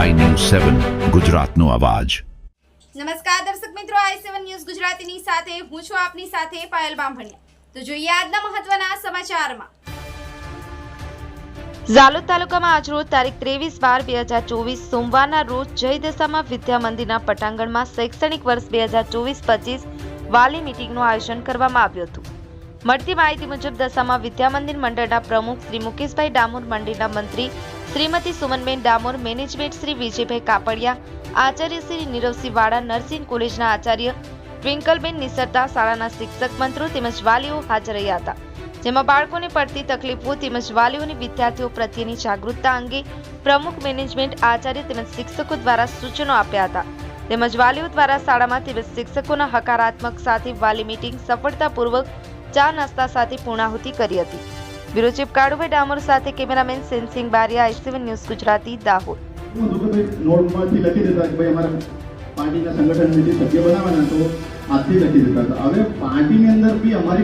સેવન ગુજરાતનો અવાજ. નમસ્કાર દર્શક મિત્રો આઈ સેવન ન્યૂઝ ગુજરાતીની સાથે હું છું આપની સાથે પાયલ બામભણિયા. તો જોઈએ આજના મહત્વના સમાચારમાં. ઝાલોદ તાલુકામાં આજરોજ તારીખ ત્રેવીસ બાર બે હજાર ચોવીસ સોમવારના રોજ જય દશામાં વિદ્યા મંદિરના પટાંગણમાં શૈક્ષણિક વર્ષ બે હજાર ચોવીસ પચીસ વાલી મિટિંગનું આયોજન કરવામાં આવ્યું હતું. મળતી માહિતી મુજબ દશામાં વિદ્યા મંદિર મંડળના પ્રમુખ શ્રી મુકેશભાઈ ડામોર મંદિરના મંત્રી શ્રીમતી સુમનબેન ડામોર મેનેજમેન્ટ શ્રી વિજયભાઈ કાપડિયા, આચાર્ય શ્રી નીરવસિંહ વાળા નર્સિંગ કોલેજના આચાર્ય ટ્વિંકલબેન નિસરતા, શાળાના શિક્ષક મંત્રો તેમજ વાલીઓ હાજર રહ્યા હતા. જેમાં બાળકોને પડતી તકલીફો તેમજ વાલીઓની વિદ્યાર્થીઓ પ્રત્યેની જાગૃતતા અંગે પ્રમુખ મેનેજમેન્ટ આચાર્ય તેમજ શિક્ષકો દ્વારા સૂચનો આપ્યા હતા. તેમજ વાલીઓ દ્વારા શાળામાં તેમજ શિક્ષકોના હકારાત્મક સાથે વાલી મીટિંગ સફળતાપૂર્વક ચા નાસ્તા સાથે પૂર્ણાહુતિ કરી હતી. બ્યુરો ચીફ કાળુભાઈ ડામોર સાથે cameraman Sensing Baria IC one News Gujarati, Dahod. નોટમાંથી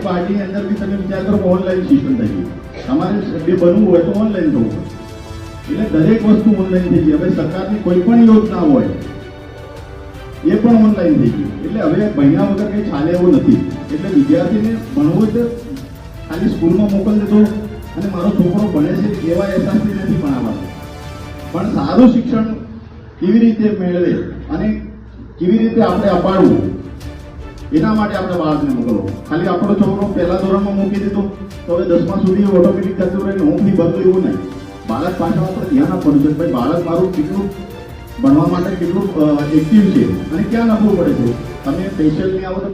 પાર્ટીના અંદર એવું નથી. વિદ્યાર્થીને ભણવું ખાલી સ્કૂલમાં મોકલી દેતો અને મારો છોકરો ભણે છે એવા અહેસાસથી નથી ભણાવવાનો પણ સારું શિક્ષણ કેવી રીતે મેળવે અને કેવી રીતે આપણે અપાડવું, એના માટે આપણે બાળકને મોકલવો. ખાલી આપણો છોકરો પહેલા ધોરણમાં મૂકી દીધો, તો હવે દસમા સુધી ઓટોમેટિક થતું રહે હું બી બદલું એવું નહીં. બાળક પાછળ આપણે ધ્યાન આપવાનું છે ભાઈ બાળક મારું કેટલું ભણવા માટે કેટલું એક્ટિવ છે અને ક્યાં નફવું પડે છે? તમે સ્પેશિયલ નહીં આવો તો